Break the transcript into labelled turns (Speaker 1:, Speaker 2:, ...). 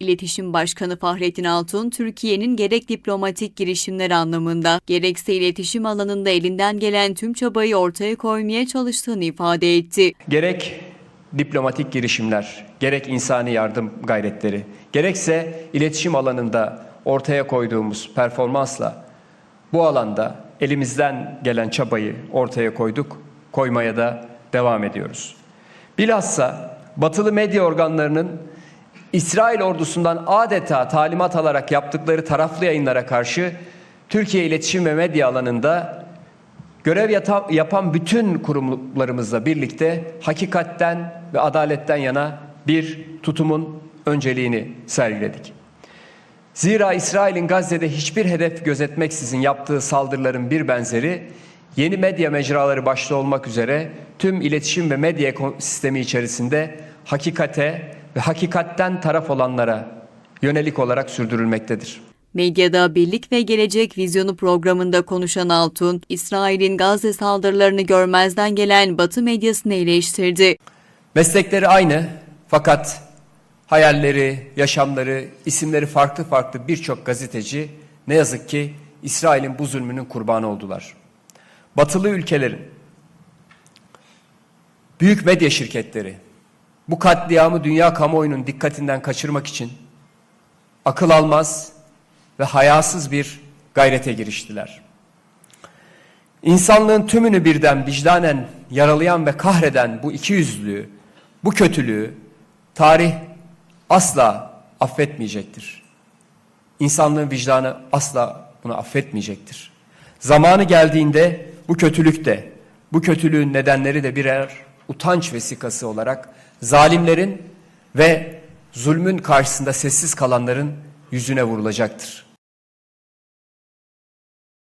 Speaker 1: İletişim Başkanı Fahrettin Altun, Türkiye'nin gerek diplomatik girişimler anlamında, gerekse iletişim alanında elinden gelen tüm çabayı ortaya koymaya çalıştığını ifade etti.
Speaker 2: Gerek diplomatik girişimler, gerek insani yardım gayretleri, gerekse iletişim alanında ortaya koyduğumuz performansla bu alanda elimizden gelen çabayı ortaya koyduk, koymaya da devam ediyoruz. Bilhassa batılı medya organlarının İsrail ordusundan adeta talimat alarak yaptıkları taraflı yayınlara karşı Türkiye iletişim ve medya alanında görev yata- yapan bütün kurumlarımızla birlikte hakikatten ve adaletten yana bir tutumun önceliğini sergiledik. Zira İsrail'in Gazze'de hiçbir hedef gözetmeksizin yaptığı saldırıların bir benzeri yeni medya mecraları başta olmak üzere tüm iletişim ve medya ekosistemi içerisinde hakikate ve hakikatten taraf olanlara yönelik olarak sürdürülmektedir.
Speaker 1: Medyada Birlik ve Gelecek Vizyonu programında konuşan Altun, İsrail'in Gazze saldırılarını görmezden gelen Batı medyasını eleştirdi.
Speaker 2: Meslekleri aynı fakat hayalleri, yaşamları, isimleri farklı farklı birçok gazeteci ne yazık ki İsrail'in bu zulmünün kurbanı oldular. Batılı ülkelerin, büyük medya şirketleri bu katliamı dünya kamuoyunun dikkatinden kaçırmak için akıl almaz ve hayasız bir gayrete giriştiler. İnsanlığın tümünü birden vicdanen yaralayan ve kahreden bu ikiyüzlülüğü, bu kötülüğü tarih asla affetmeyecektir. İnsanlığın vicdanı asla bunu affetmeyecektir. Zamanı geldiğinde bu kötülük de, bu kötülüğün nedenleri de birer utanç vesikası olarak zalimlerin ve zulmün karşısında sessiz kalanların yüzüne vurulacaktır.